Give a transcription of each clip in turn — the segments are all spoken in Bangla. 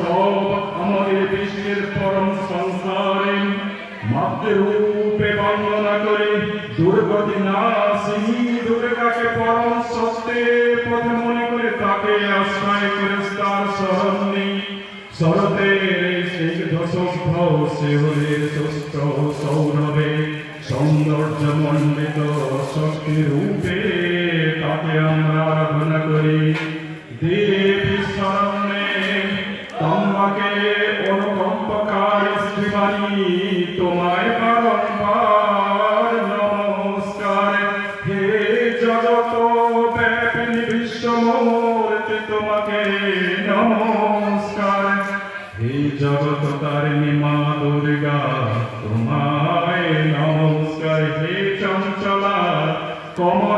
সব আমাদের বিশ্বের পরম সংসারে মাতৃরূপে বন্দনা করে দুর্গতি নাশিনী দুর্গাকে পরম সত্যের পথে মনে করে তাকে আশ্রয় করে তার নেই শরতের এই স্নিগ্ধ শুদ্ধ সুস্থ সৌরভে সৌন্দর্য মণ্ডিত শক্তি রূপে তাকে আমরা আরাধনা করি। দেবী বিশ্বমূর্তি তোমাকে নমস্কার। হে জগত তারিণী মা দুর্গা তোমায় নমস্কার। হে চঞ্চলা কমলা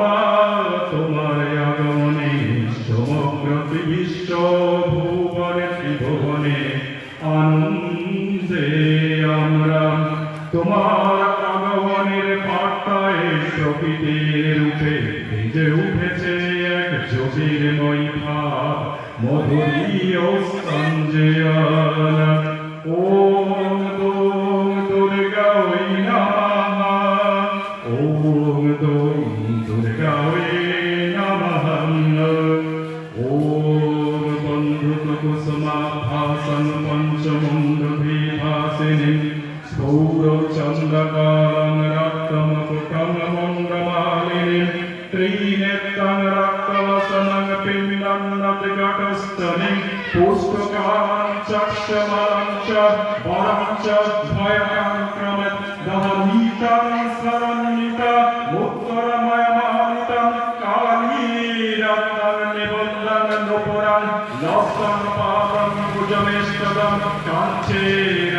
Deus.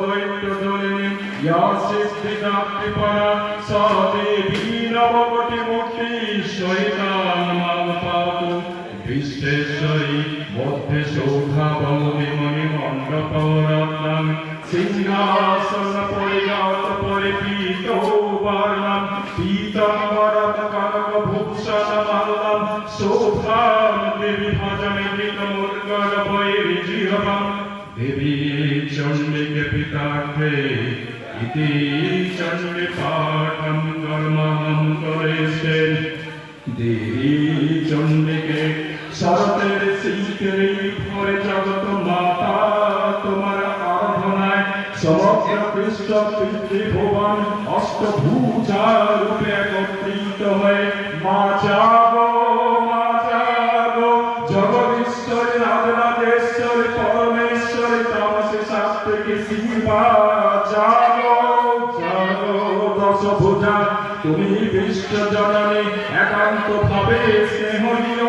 দৈত্যদলিনী ইয়া সিদ্ধিদাপ্তিপরা সা নবকটি সিংহাসন ইতি চণ্ডী পাঠম কর্মহম করেছেন দেবী চণ্ডীকে শরতের পিতৃভুবন অষ্টভূজা রূপে একত্রিত হয়ে মা যাব একান্ত ভাবে স্নেহনীয়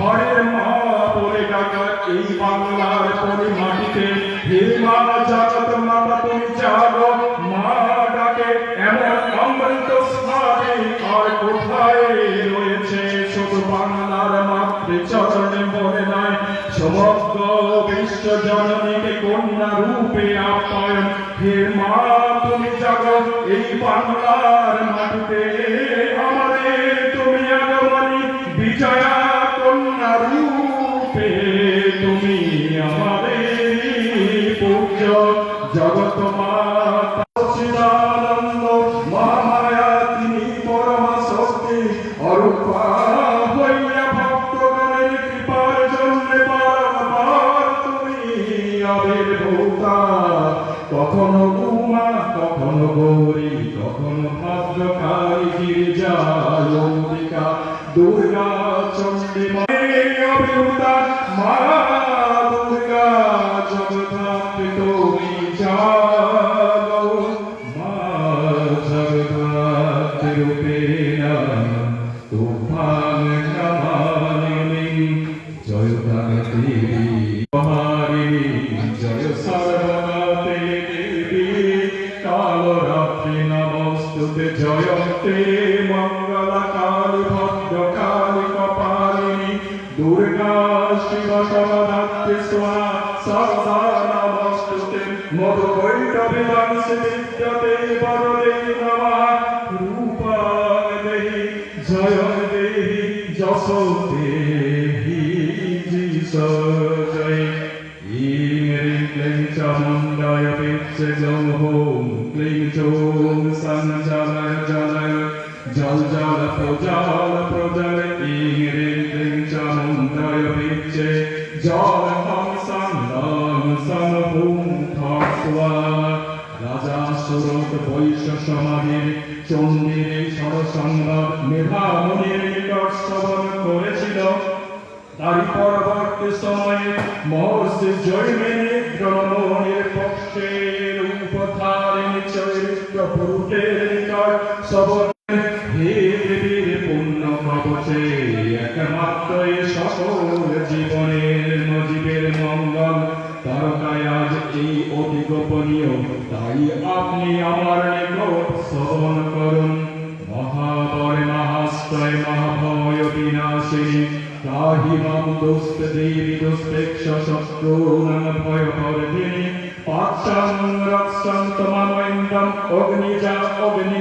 ঘরের মা বলে ডাকা এই বাংলার পরিমাটিতে হে মা জগত মাতা তুমি জাগো মা ডাকে, এমন অমৃত স্থানে আর কোথায় রয়েছে? শুধু বাংলার মাতৃ চরণে মনে নাই, সমগ্র বিশ্ব জননীকে কন্যা রূপে আপ্যায়ন। হে মা, তুমি জাগো, এই বাংলার মাটিতে। صوته في صوتي إيمرين كلم شامون دايا بيتش جوهوم كلم شوم سان جالا جالا جال جالا pro جالا pro جالا إيمرين كلم شامون دايا بيتش جالا هم سان لام سان بوم ثاقوا রাজা সুরত বৈশ্য সমাধি চন্দ্রের সরসংবাদ মেধা পরবর্তী সময়ে মহর্ষি জৈমিনী গ্রহণের পক্ষে উপধারিণী চরিত্র পুরুষের নিকট সবর রক্ষং রক্ষং তমামৈন্দম অগ্নিজা অগ্নি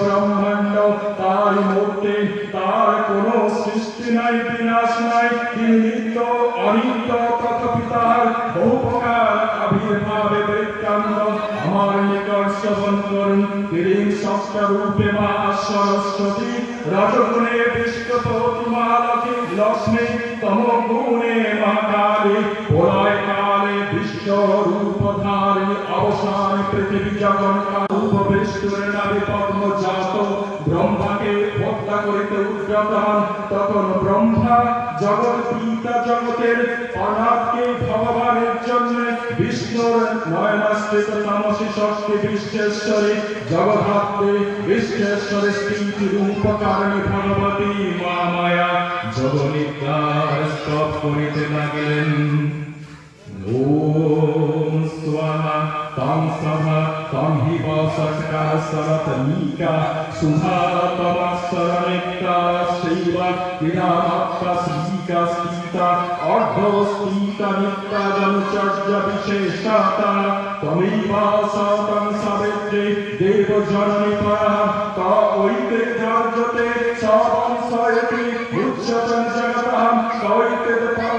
ব্রহ্মাণ্ড তার মূর্তি, তার কোন সৃষ্টি নাই, বিনাশ নাই, তিনি নিত্য, অনিত্য, তথাপি তার বহু প্রকার আবির্ভাবে বৃত্তান্ত। আমার নিকট শ্রবণ করুন তিনি সপ্ত মা সরস্বতী, রজগুণে বিষ্ণুপতি মহালক্ষ্মী লক্ষ্মী তম গুণে মহাকালী প্রলয় কালে বিশ্ব রূপ অবসান পৃথিবী জগন পূর্ববেষ্টনের নামে পদ্মজাত ব্রহ্মাকে হত্যা করিতে উদ্যত হন। তখন ব্রহ্মা জগৎ পিতা জগতের অনাথকে ভগবানের জন্য বিষ্ণুর নয়নাশ্রিত তামসী শক্তি বিশ্বেশ্বরী জগধাত্রী বিশ্বেশ্বরী স্থিতি রূপকারণী ভগবতী মা মায়া জগনিকার স্তব করিতে লাগিলেন। ওম স্বাহা, তাম সভা तमिव सका सरतनीका सुधा तव शरणिका शैव क्रीडात्ता सीका सीता अर्धस्तीता नित्ता जनुचर्य विशेषता तमिव सतं सवेत्रे देवजननि परः त वैते जार्जते स वंशयति उच्यतं जगतः स वैते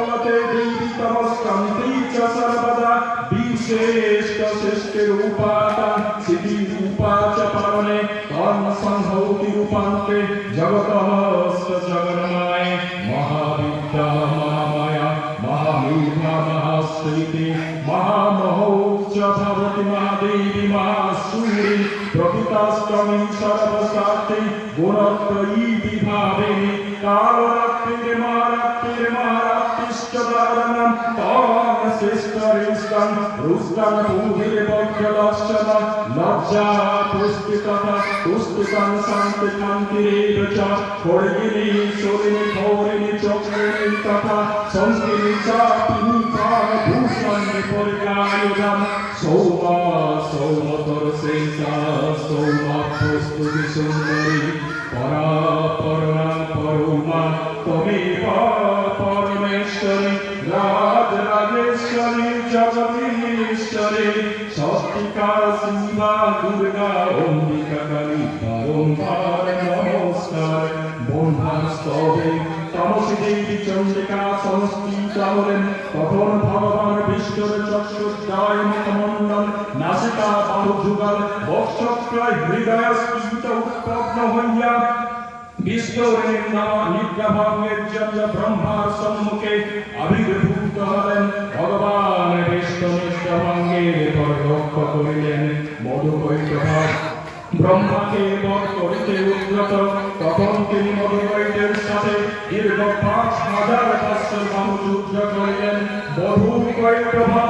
মহাদেবী মহাসূরি প্রকৃতাষ্টমী সর্বসাত্রী গুণত্রয়ী বিভাবিনী কালরাত্রির মহারাত্রির মহারাত্রিশ্চ দারণম তম শ্রেষ্ঠরিষ্টম রুষ্টম পুষ্টিকং শান্তি কান্তিরেব চ খড়গিনী শরিণী ঘৌরিণী চক্রিণী তথা সংস্কৃতি চাপিনী ভূষণ পরিকায়ুধম সৌমা সৌমতর শেষা সৌমা প্রস্তুতি সুন্দরী পরা পরমা পরমা তমেব পরমেশ্বরী চক্ষুদ্দয় মুখমণ্ডল নাসিকা বাহু যুগল বক্ষক্রয় হৃদয় স্ফীত উৎপন্ন হইয়া ব্রহ্মার সম্মুখে আবির্ভূত হলেন। ভগবান বিষ্ণু নিদ্রাভঙ্গের পর করিলেন। মধুকৈটভাব ব্রহ্মাকে বধ করিতে উদ্যত। তখন তিনি মধুকৈটের সাথে দীর্ঘ পাঁচ হাজার বৎসর বাহু যুদ্ধ করিলেন। বহু কৈটভাব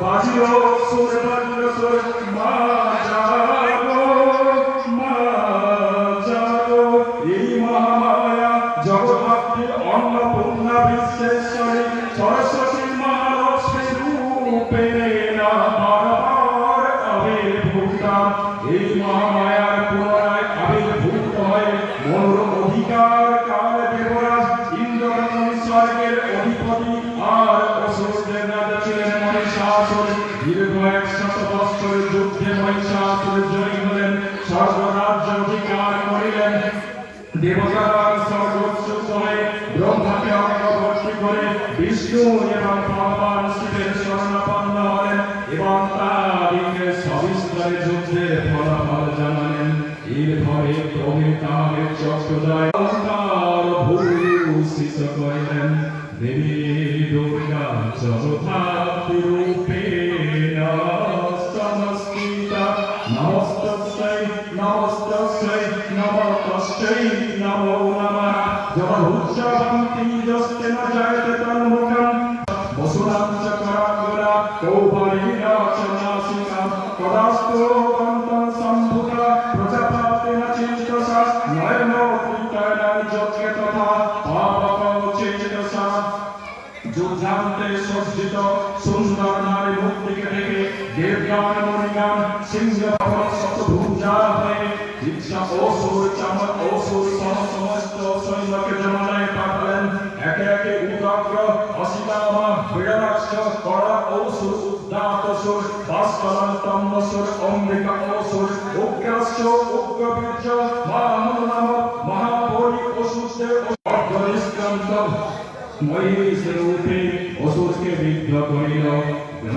마지막 손 down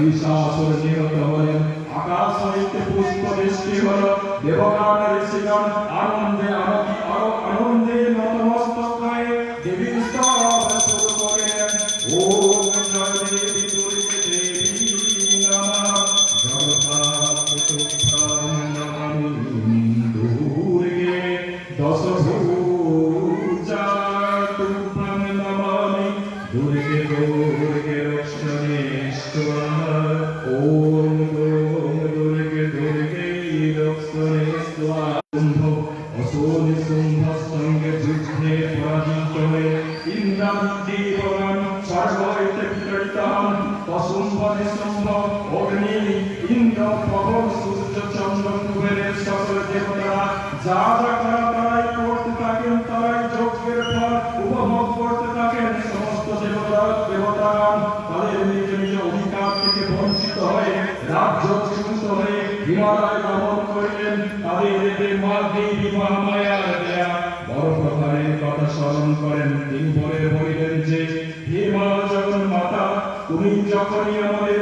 মহিষাসুর নিহত হলেন আকাশ হইতে পুষ্প বৃষ্টি হল দেবগান ঋষিগণ আনন্দে আনন্দি নিশুম্ভ অগ্নি ইন্দ্র পবন সূর্য চন্দ্র কুবেরের সকল দেবতারা যা যা করা তারাই করতে থাকেন তারাই যজ্ঞের ফল উপভোগ করতে থাকেন সমস্ত দেবতা দেবতাগণ তাদের নিজ নিজ অধিকার থেকে বঞ্চিত হয়ে রাজ্য চ্যুত হয়ে হিমালয় গমন করিলেন তাদের দেবী দেবী মহামায়ার দেয়া বড় প্রকারের কথা স্মরণ করেন তিনি বলে বলিলেন যে হে মা জগন মাতা তুমি যখনই আমাদের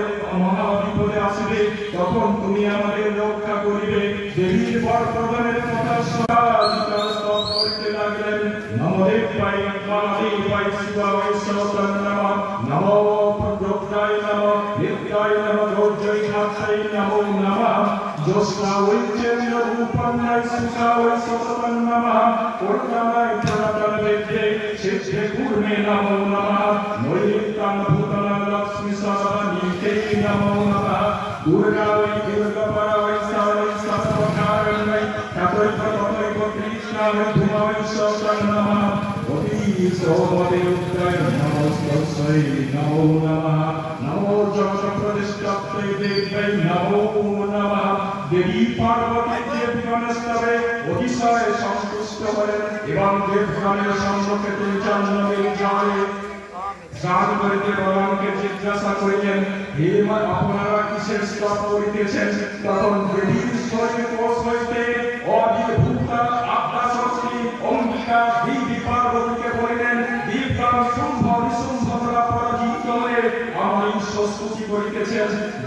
शिवावैश्वताय नमः नमो प्रद्योताय नमः नित्याय नमः गौजयनाथाय नमो नमः ज्योष्ठावै चन्द्र रूपन्नाय सुखावै स्वततं नमः कोट्यानाय प्रणतनवेद्ये सिद्धे पूर्णे नमो नमः मोहितां भूतनां लक्ष्मी सर्वनीते नमो नमः दुर्गा वै दुर्गपरा वै सावै सत्वकारण्यै ठाकुर प्रभु कृष्णा वै धुमा वै स्वतं नमः ভগবানকে জিজ্ঞাসা করিলেন হে আপনারা কিসের স্তব করিতেছেন তখন দেবীর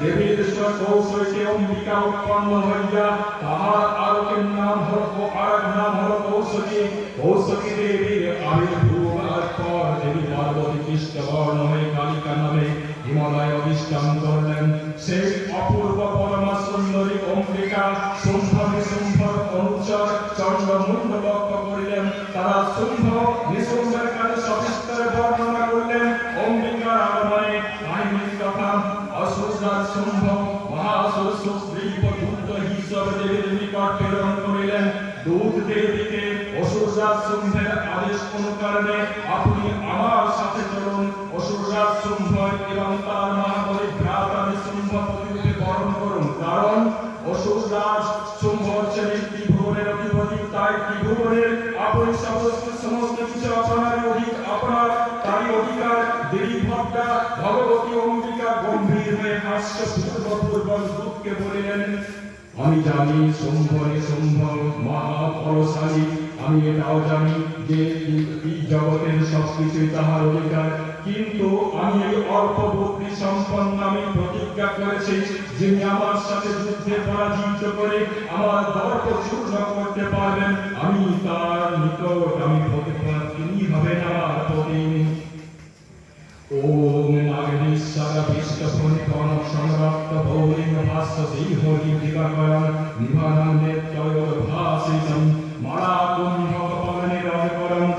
দেবীর হইতে অম্বিকা উৎপন্ন হইয়া তাহার আলোকের নাম হল আর নাম হল কৌশলী কৌশলী দেবীর আবির্ভূত পর দেবী পার্বতী কৃষ্ণবর্ণ হয়ে কালিকা নামে হিমালয় অধিষ্ঠান করলেন। সেই অপূর্ব অনুকরণে আপনি আমার সাথে চলুন অসুররাজ শুম্ভ এবং তার মহাবলী ভ্রাতা শুম্ভ প্রতিরূপে বরণ করুন। কারণ অসুররাজ শুম্ভ হচ্ছেন এই ত্রিভুবনের অধিপতি। তাই ত্রিভুবনের আপনি সমস্ত সমস্ত কিছু আপনার অধিক, আপনার তারই অধিকার, দেবী ভক্তা, ভগবতী অম্বিকা গম্ভীর হয়ে হাস্য পূর্বপূর্বক দূতকে বলিলেন, আমি জানি সম্ভরে সম্ভব মহাপরশালী আমি এটাও জানি যে এই জগতের সবকিছুই তাহার অধিকার কিন্তু আমি এই অল্প বুদ্ধি সম্পন্ন আমি প্রতিজ্ঞা করেছি যিনি আমার সাথে যুদ্ধে পরাজিত করে আমার দর্প চূর্ণ করতে পারবেন। আমি তার নিকট আমি তিনি হবেন আমার প্রতিনিধি ওম নাগেশ্বর বিষ্ণুপুনি পন সংরক্ত ভৌলিং ভাস্য শ্রীহরি দিবাকরণ নিভানম নেত্রয়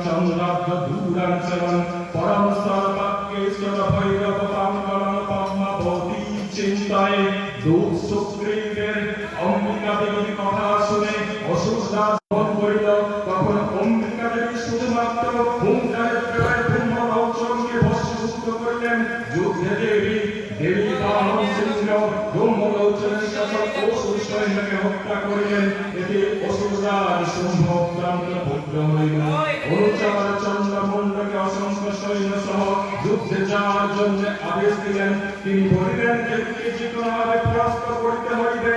চন্দ্রাব্দ দূরাঞ্চলন পরম সর্বাক্যেশ্বর ভৈরব পাঙ্গলন পদ্মাবতী চিন্তায় আদেশ দিলেন তিনি বলিলেন যে কোনোভাবে পরাস্ত করতে হইবে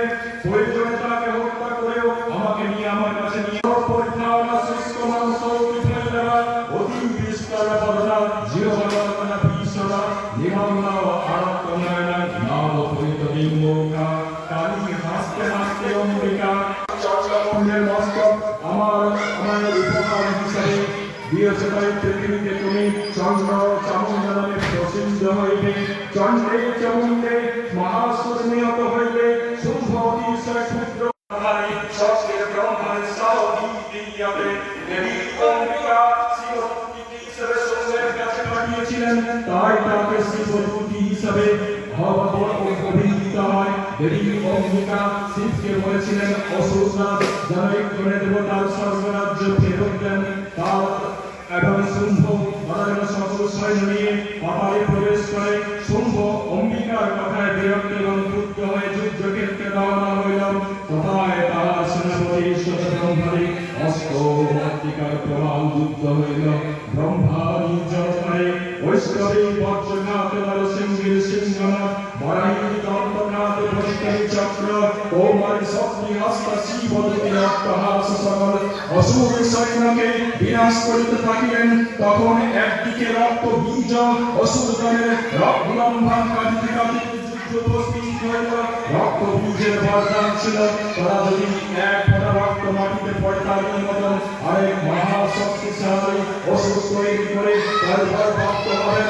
হিসাবে অভিহিত হয়। দেবী অম্বিকা শিবকে বলেছিলেন, অসুরনাথ যেন এক্ষণে দেবতার স্বর্গরাজ্য ফেরত দেন, তার এবং শুম্ভ অনান্য সকল নিয়ে পাতালে প্রবেশ করে। শুম্ভ অম্বিকার কথায় বিরক্ত এবং ক্রুদ্ধ হয়ে যুদ্ধক্ষেত্রে রওনা হইল। তথায় তাহার সেনাপতি ঈশ্বর ব্রহ্মারী অস্ত্র প্রবাল যুদ্ধ হইল। বিনাশ করিতে থাকিলেন, তখন একদিকে রক্ত বীজ অসুরগণের রক্তলম্বন কাটিতে কাটিতে যুদ্ধ উপস্থিত হইল। রক্ত বীজের বরদান ছিল। তারা যদি এক ফোঁটা রক্ত মাটিতে পড়ে তাদের মতন আরেক মহা শক্তিশালী অসুর তৈরি করে তারপর ভক্ত হবেন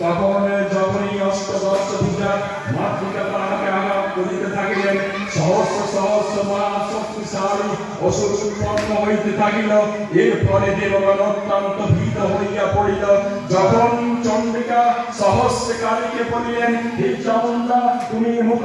তখন যখনই অষ্টদশ পূজা মাতৃকা তাহাকে করিতে থাকিলেন, সহস্র সহস্র মহা শক্তিশালী অসুর উৎপন্ন হইতে থাকিল। এরপরে দেবগণ অত্যন্ত ভীত হইয়া পড়িল। যখন চন্দ্রিকা সহস্র কালীকে বলিলেন, হে চামুন্ডা তুমি মুখ